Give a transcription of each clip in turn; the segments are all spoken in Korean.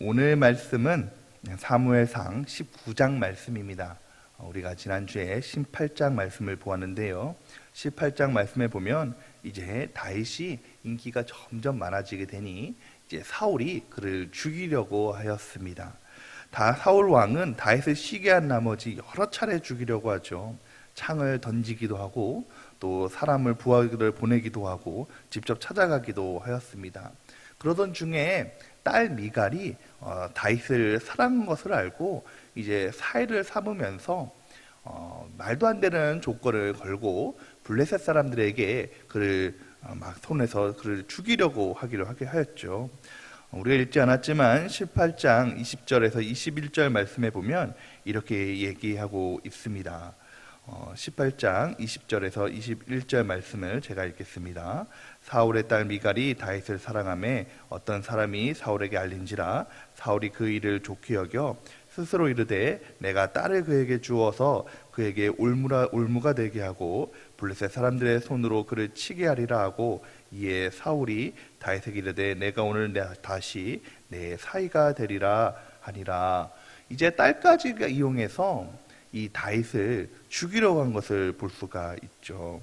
오늘 말씀은 사무엘상 19장 말씀입니다. 어, 우리가 지난주에 18장 말씀을 보았는데요. 18장 말씀에 보면 이제 다윗이 인기가 점점 많아지게 되니 이제 사울이 그를 죽이려고 하였습니다. 다 사울 왕은 다윗을 시게 한 나머지 여러 차례 죽이려고 하죠. 창을 던지기도 하고 또 사람을 부하를 보내기도 하고 직접 찾아가기도 하였습니다. 그러던 중에 딸 미갈이 어, 다윗을 사랑한 것을 알고 이제 사이를 삼으면서 어, 말도 안 되는 조건을 걸고 블레셋 사람들에게 그를 어, 막 손에서 그를 죽이려고 하기로 하게 하였죠. 어, 우리가 읽지 않았지만 18장 20절에서 21절 말씀에 보면 이렇게 얘기하고 있습니다. 어, 18장 20절에서 21절 말씀을 제가 읽겠습니다. 사울의 딸 미갈이 다윗을 사랑함에 어떤 사람이 사울에게 알린지라 사울이 그 일을 좋게 여겨 스스로 이르되 내가 딸을 그에게 주어서 그에게 올무라 올무가 되게 하고 블레셋 사람들의 손으로 그를 치게 하리라 하고 이에 사울이 다윗에게 이르되 내가 오늘 내 다시 내 사이가 되리라 하니라 이제 딸까지 이용해서 이 다윗을 죽이려고 한 것을 볼 수가 있죠.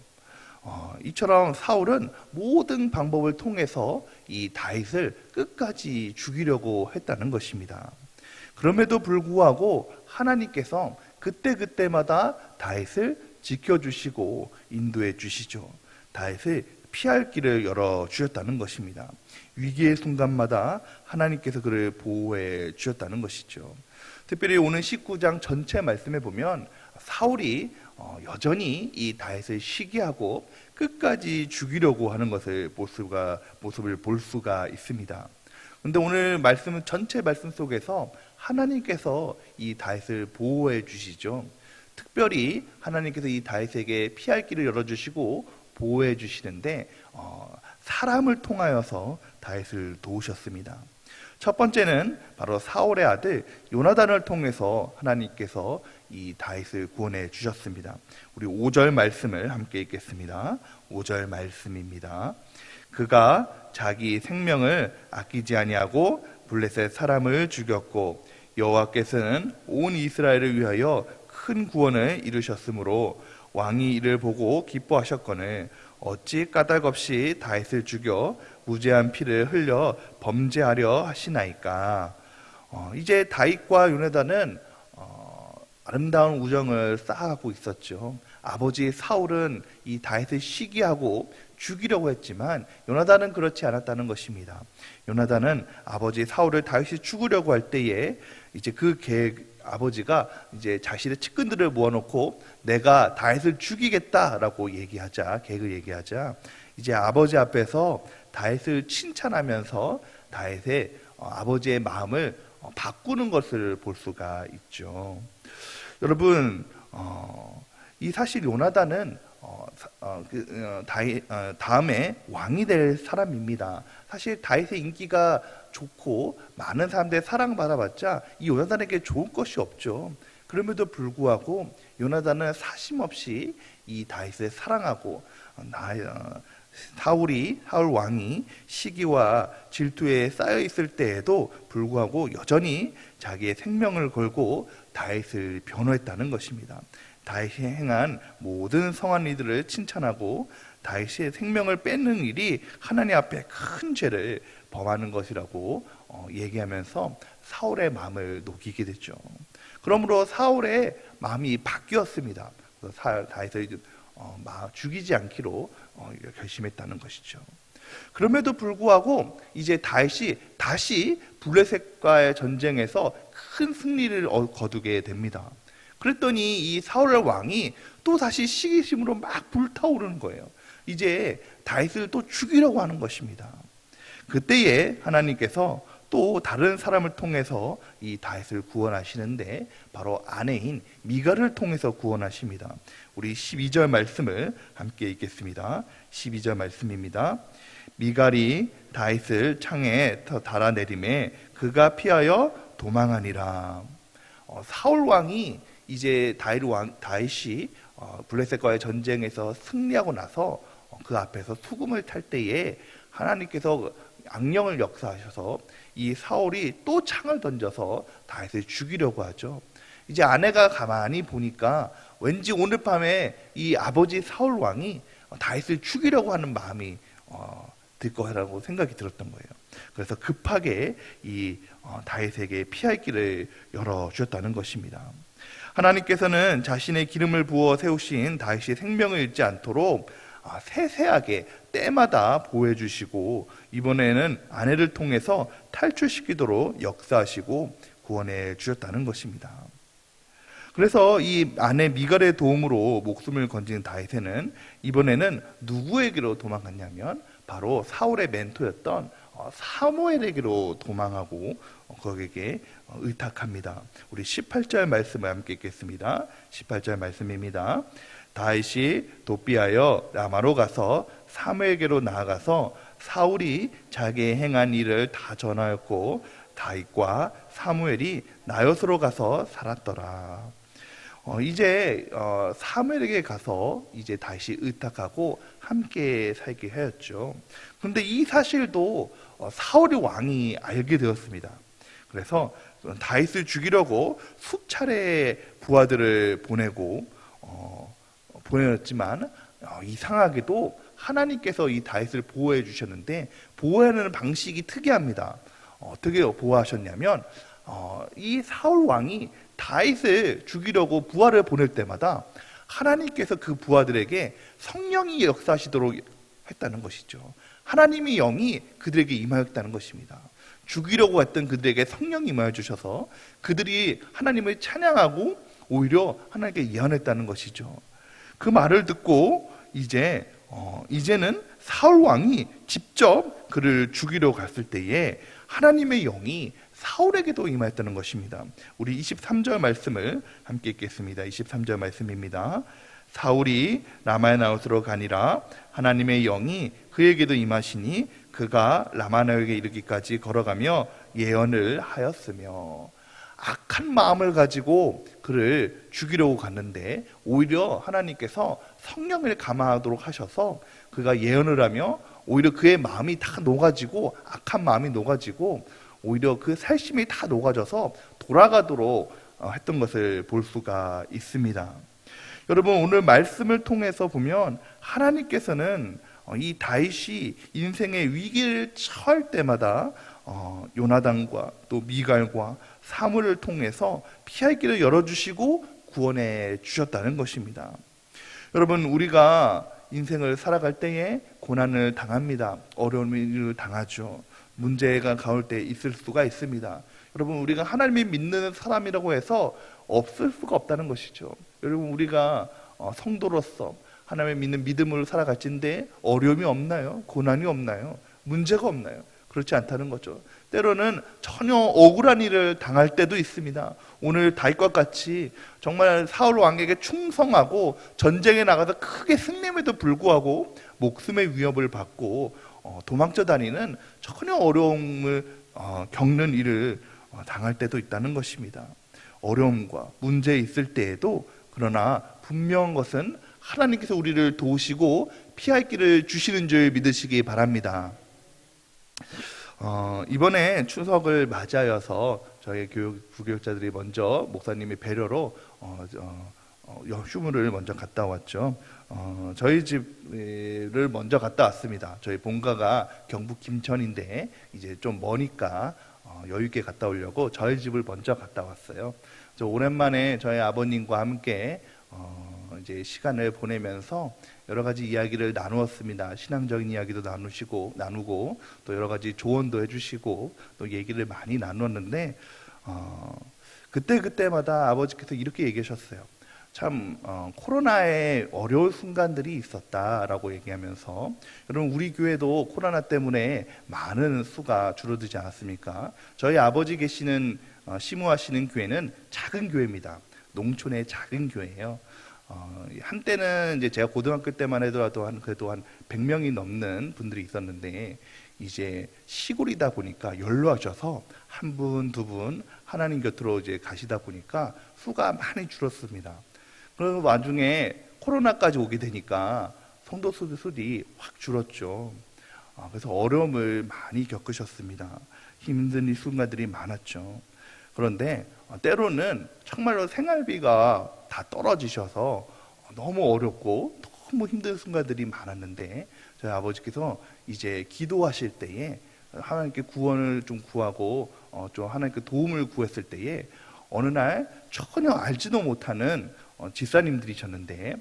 어, 이처럼 사울은 모든 방법을 통해서 이 다윗을 끝까지 죽이려고 했다는 것입니다. 그럼에도 불구하고 하나님께서 그때 그때마다 다윗을 지켜주시고 인도해 주시죠. 다윗을 피할 길을 열어 주셨다는 것입니다. 위기의 순간마다 하나님께서 그를 보호해 주셨다는 것이죠. 특별히 오늘 19장 전체 말씀에 보면 사울이 어, 여전히 이 다윗을 시기하고 끝까지 죽이려고 하는 것을 볼 수가 모습을 볼 수가 있습니다. 그런데 오늘 말씀은 전체 말씀 속에서 하나님께서 이 다윗을 보호해 주시죠. 특별히 하나님께서 이 다윗에게 피할 길을 열어 주시고 보호해 주시는데 어, 사람을 통하여서 다윗을 도우셨습니다. 첫 번째는 바로 사울의 아들 요나단을 통해서 하나님께서 이 다윗을 구원해 주셨습니다. 우리 5절 말씀을 함께 읽겠습니다. 5절 말씀입니다. 그가 자기 생명을 아끼지 아니하고 블레셋 사람을 죽였고 여호와께서는 온 이스라엘을 위하여 큰 구원을 이루셨으므로 왕이 이를 보고 기뻐하셨거늘 어찌 까닭없이 다윗을 죽여 무죄한 피를 흘려 범죄하려 하시나이까. 어, 이제 다윗과 요나단은 어, 아름다운 우정을 쌓아가고 있었죠. 아버지 사울은 이 다윗을 시기하고 죽이려고 했지만 요나단은 그렇지 않았다는 것입니다. 요나단은 아버지 사울을 다윗이 죽으려고 할 때에 이제 그 계획 아버지가 이제 자신의 측근들을 모아놓고 내가 다윗을 죽이겠다라고 얘기하자 계획을 얘기하자 이제 아버지 앞에서 다윗을 칭찬하면서 다윗의 어, 아버지의 마음을 어, 바꾸는 것을 볼 수가 있죠. 여러분 어, 이 사실 요나단은 어, 어, 그, 어, 다이, 어, 다음에 왕이 될 사람입니다. 사실 다윗의 인기가 좋고 많은 사람들의 사랑받아봤자 이 요나단에게 좋은 것이 없죠. 그럼에도 불구하고 요나단은 사심없이 이 다윗을 사랑하고 어, 나 어, 사울이 사울 왕이 시기와 질투에 쌓여 있을 때에도 불구하고 여전히 자기의 생명을 걸고 다윗을 변호했다는 것입니다. 다윗이 행한 모든 성한 이들을 칭찬하고 다윗의 생명을 뺏는 일이 하나님 앞에 큰 죄를 범하는 것이라고 어, 얘기하면서 사울의 마음을 녹이게 됐죠. 그러므로 사울의 마음이 바뀌었습니다. 다윗을 어, 죽이지 않기로 어, 결심했다는 것이죠. 그럼에도 불구하고 이제 다윗이 다시 블레셋과의 전쟁에서 큰 승리를 거두게 됩니다. 그랬더니 이 사울 왕이 또 다시 시기심으로 막 불타오르는 거예요. 이제 다윗을 또 죽이려고 하는 것입니다. 그때에 하나님께서 또 다른 사람을 통해서 이 다윗을 구원하시는데 바로 아내인 미가를 통해서 구원하십니다. 우리 12절 말씀을 함께 읽겠습니다. 12절 말씀입니다. 미갈이 다윗을 창에 달아내림에 그가 피하여 도망하니라. 어, 사울 왕이 이제 다윗 왕 다윗이 어, 블레셋과의 전쟁에서 승리하고 나서 어, 그 앞에서 수금을 탈 때에 하나님께서 악령을 역사하셔서 이이 사울이 또 창을 던져서 다윗을 죽이려고 하죠. 이제 아내가 가만히 보니까 왠지 오늘 밤에 이 아버지 사울 왕이 다윗을 죽이려고 하는 마음이 어, 들 거라고 생각이 들었던 거예요. 그래서 급하게 이 어, 다윗에게 피할 길을 열어 주었다는 것입니다. 하나님께서는 자신의 기름을 부어 세우신 다윗이 생명을 잃지 않도록 아, 세세하게 때마다 보호해 주시고 이번에는 아내를 통해서 탈출시키도록 역사하시고 구원해 주셨다는 것입니다. 그래서 이 아내 미갈의 도움으로 목숨을 건진 다윗에는 이번에는 누구에게로 도망갔냐면 바로 사울의 멘토였던 어, 사무엘에게로 도망하고 어, 거기에 어, 의탁합니다. 우리 18절 말씀을 함께 읽겠습니다. 18절 말씀입니다. 다윗이 도피하여 라마로 가서 사무엘에게로 나아가서 사울이 자기의 행한 일을 다 전하였고 다윗과 사무엘이 나요스로 가서 살았더라. 어, 이제 어, 사무엘에게 가서 이제 다시 의탁하고 함께 살게 하였죠. 그런데 이 사실도 어, 사울의 왕이 알게 되었습니다. 그래서 다윗을 죽이려고 수차례 부하들을 보내고 어, 보내었지만 어, 이상하게도 하나님께서 이 다윗을 보호해 주셨는데 보호하는 방식이 특이합니다. 어떻게 보호하셨냐면 어, 이 사울 왕이 다윗을 죽이려고 부하를 보낼 때마다 하나님께서 그 부하들에게 성령이 역사하시도록 했다는 것이죠. 하나님의 영이 그들에게 임하였다는 것입니다. 죽이려고 했던 그들에게 성령이 임하여 주셔서 그들이 하나님을 찬양하고 오히려 하나님께 예언했다는 것이죠. 그 말을 듣고 이제 어, 이제는 사울 왕이 직접 그를 죽이려 갔을 때에 하나님의 영이 사울에게도 임하였다는 것입니다. 우리 23절 말씀을 함께 읽겠습니다. 23절 말씀입니다. 사울이 라마나웃으로 가니라 하나님의 영이 그에게도 임하시니 그가 라마나에게 이르기까지 걸어가며 예언을 하였으며 악한 마음을 가지고 그를 죽이려고 갔는데 오히려 하나님께서 성령을 감화하도록 하셔서 그가 예언을 하며 오히려 그의 마음이 다 녹아지고 악한 마음이 녹아지고 오히려 그 살심이 다 녹아져서 돌아가도록 어, 했던 것을 볼 수가 있습니다. 여러분 오늘 말씀을 통해서 보면 하나님께서는 어, 이 다윗이 인생의 위기를 처할 때마다 어, 요나단과 또 미갈과 사물을 통해서 피할 길을 열어주시고 구원해 주셨다는 것입니다. 여러분 우리가 인생을 살아갈 때에 고난을 당합니다. 어려움을 당하죠. 문제가 가올 때 있을 수가 있습니다. 여러분 우리가 하나님이 믿는 사람이라고 해서 없을 수가 없다는 것이죠. 여러분 우리가 어, 성도로서 하나님의 믿는 믿음으로 살아갈진데 어려움이 없나요? 고난이 없나요? 문제가 없나요? 그렇지 않다는 거죠. 때로는 전혀 억울한 일을 당할 때도 있습니다. 오늘 다윗과 같이 정말 사울 왕에게 충성하고 전쟁에 나가서 크게 승리에도 불구하고 목숨의 위협을 받고 어, 도망쳐 다니는 전혀 어려움을 어, 겪는 일을 어, 당할 때도 있다는 것입니다. 어려움과 문제 있을 때에도 그러나 분명한 것은 하나님께서 우리를 도우시고 피할 길을 주시는 줄 믿으시기 바랍니다. 어, 이번에 추석을 맞아여서 저희 교육 부교육자들이 먼저 목사님의 배려로 어, 어, 어, 휴무를 먼저 갔다 왔죠. 어, 저희 집을 먼저 갔다 왔습니다. 저희 본가가 경북 김천인데 이제 좀 머니까 어, 여유 있게 갔다 오려고 저희 집을 먼저 갔다 왔어요. 저 오랜만에 저희 아버님과 함께 어, 이제 시간을 보내면서 여러 가지 이야기를 나누었습니다. 신앙적인 이야기도 나누시고 나누고 또 여러 가지 조언도 해주시고 또 얘기를 많이 나눴는데 어, 그때 그때마다 아버지께서 이렇게 얘기하셨어요. 참 어, 코로나에 어려운 순간들이 있었다라고 얘기하면서 여러분 우리 교회도 코로나 때문에 많은 수가 줄어들지 않았습니까? 저희 아버지 계시는 어, 시무하시는 교회는 작은 교회입니다. 농촌의 작은 교회예요. 어, 한때는 이제 제가 고등학교 때만 해도 한 그래도 한 100명이 넘는 분들이 있었는데 이제 시골이다 보니까 연로하셔서 한 분, 두 분 하나님 곁으로 이제 가시다 보니까 수가 많이 줄었습니다. 그런 와중에 코로나까지 오게 되니까 성도 수들이 확 줄었죠. 아, 그래서 어려움을 많이 겪으셨습니다. 힘든 이 순간들이 많았죠. 그런데 어, 때로는 정말로 생활비가 다 떨어지셔서 너무 어렵고 너무 힘든 순간들이 많았는데 저희 아버지께서 이제 기도하실 때에 하나님께 구원을 좀 구하고 어, 좀 하나님께 도움을 구했을 때에 어느 날 전혀 알지도 못하는 어, 집사님들이셨는데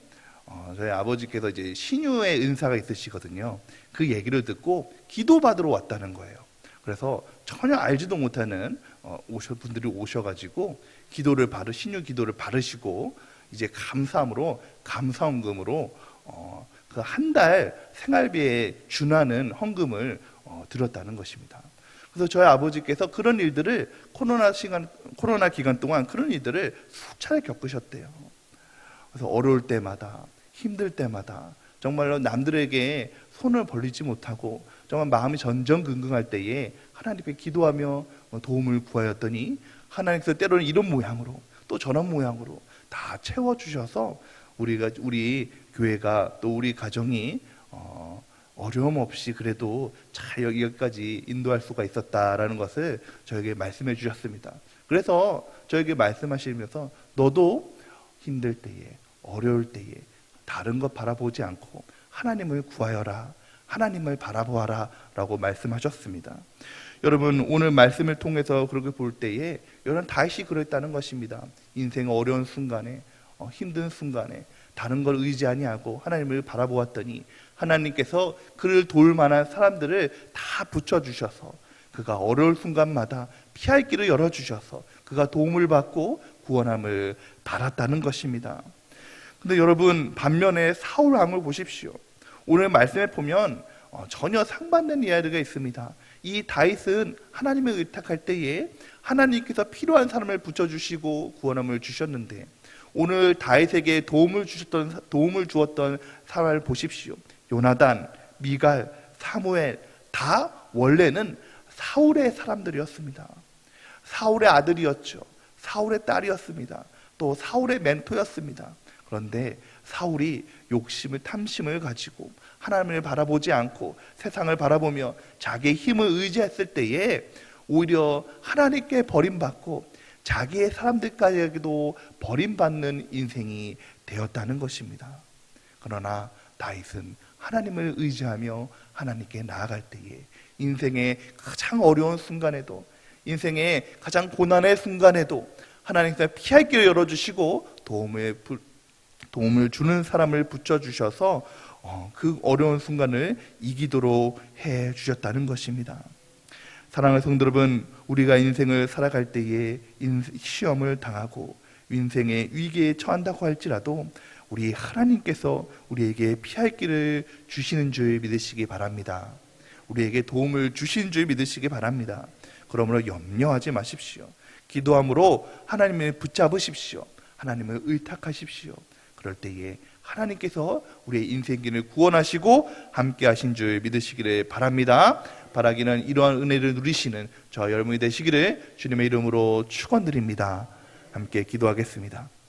어, 저희 아버지께서 이제 신유의 은사가 있으시거든요. 그 얘기를 듣고 기도받으러 왔다는 거예요. 그래서 전혀 알지도 못하는 어, 오셔 분들이 오셔가지고 기도를 바르 신유 기도를 바르시고 이제 감사함으로 감사원금으로 어, 그 한 달 생활비에 준하는 헌금을 어, 드렸다는 것입니다. 그래서 저희 아버지께서 그런 일들을 코로나 시간 코로나 기간 동안 그런 일들을 수차례 겪으셨대요. 그래서 어려울 때마다 힘들 때마다 정말로 남들에게 손을 벌리지 못하고 정말 마음이 전전긍긍할 때에 하나님께 기도하며 도움을 구하였더니 하나님께서 때로는 이런 모양으로 또 저런 모양으로 다 채워 주셔서 우리가 우리 교회가 또 우리 가정이 어, 어려움 없이 그래도 잘 여기까지 인도할 수가 있었다라는 것을 저에게 말씀해 주셨습니다. 그래서 저에게 말씀하시면서 너도 힘들 때에 어려울 때에 다른 것 바라보지 않고 하나님을 구하여라. 하나님을 바라보아라. 라고 말씀하셨습니다. 여러분, 오늘 말씀을 통해서 그렇게 볼 때에 여러분 다시 그랬다는 것입니다. 인생 어려운 순간에, 어, 힘든 순간에 다른 걸 의지 아니하고 하나님을 바라보았더니 하나님께서 그를 도울 만한 사람들을 다 붙여 주셔서 그가 어려울 순간마다 피할 길을 열어 주셔서 그가 도움을 받고 구원함을 받았다는 것입니다. 근데 여러분 반면에 사울 왕을 보십시오. 오늘 말씀에 보면 어, 전혀 상반된 이야기가 있습니다. 이 다윗은 하나님을 의탁할 때에 하나님께서 필요한 사람을 붙여주시고 구원함을 주셨는데 오늘 다윗에게 도움을 주셨던 도움을 주었던 사람을 보십시오. 요나단, 미갈, 사무엘 다 원래는 사울의 사람들이었습니다. 사울의 아들이었죠. 사울의 딸이었습니다. 또 사울의 멘토였습니다. 그런데 사울이 욕심을 탐심을 가지고 하나님을 바라보지 않고 세상을 바라보며 자기의 힘을 의지했을 때에 오히려 하나님께 버림받고 자기의 사람들까지도 버림받는 인생이 되었다는 것입니다. 그러나 다윗은 하나님을 의지하며 하나님께 나아갈 때에 인생의 가장 어려운 순간에도 인생의 가장 고난의 순간에도 하나님께서 피할 길을 열어주시고 도움을 도움을 주는 사람을 붙여주셔서 어, 그 어려운 순간을 이기도록 해 주셨다는 것입니다. 사랑하는 성도 여러분, 우리가 인생을 살아갈 때에 시험을 당하고 인생의 위기에 처한다고 할지라도 우리 하나님께서 우리에게 피할 길을 주시는 줄 믿으시기 바랍니다. 우리에게 도움을 주신 줄 믿으시기 바랍니다. 그러므로 염려하지 마십시오. 기도함으로 하나님을 붙잡으십시오. 하나님을 의탁하십시오. 그럴 때에 하나님께서 우리의 인생길을 구원하시고 함께 하신 줄 믿으시기를 바랍니다. 바라기는 이러한 은혜를 누리시는 저 여러분이 되시기를 주님의 이름으로 축원드립니다. 함께 기도하겠습니다.